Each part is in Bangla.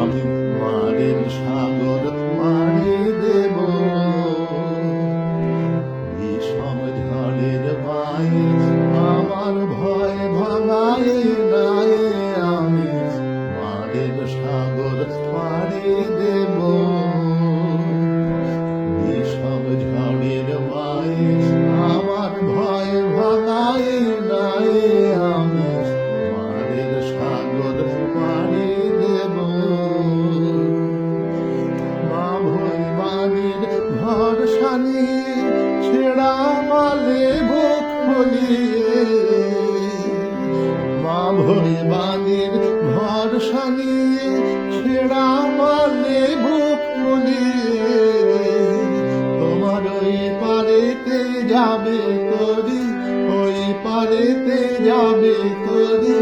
আমি মারের সাগর মারি দেব। বিষম ঝড়ের পায়ে আমার ভয় ভাঙাই নাই। আমি মারের সাগর মারি দেব। মা বাণীর ভরসা নিয়ে ছেড়া মালে বুক ফুলিয়ে তোমার ওই পারেতে যাবে করি, ওই পারেতে যাবে করি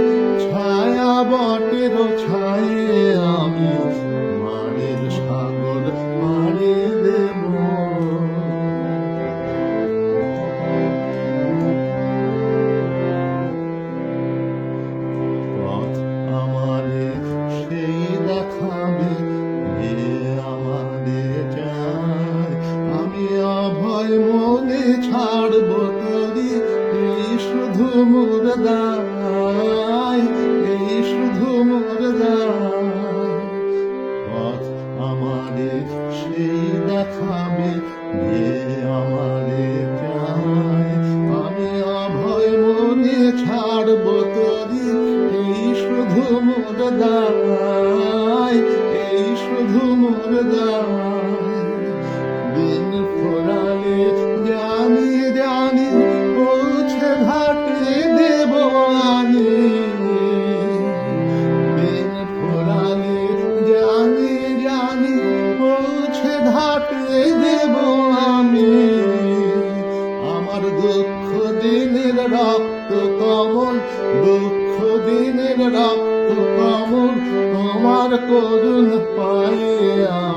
আমারে আমি অভয় মনে ছাড়ব করি এই শুধু মোর দায়, এই শুধু মোর দায়। পথ আমারে সেই দেখাবে, যে আমারে চায়। আমি অভয় মনে ছাড়ব তরি, এই শুধু মোর দায়। শুধু মোর দিন ফোরালে জানি জানি, পৌঁছে ঘাটে দেব আনি দিন ফোরালে জানি জানি, পৌঁছে ঘাটে দেব আমি। আমার দুঃখ দিনের রক্ত কমল, দুঃখ দিনের রক্ত তোমার করুণ পায়ে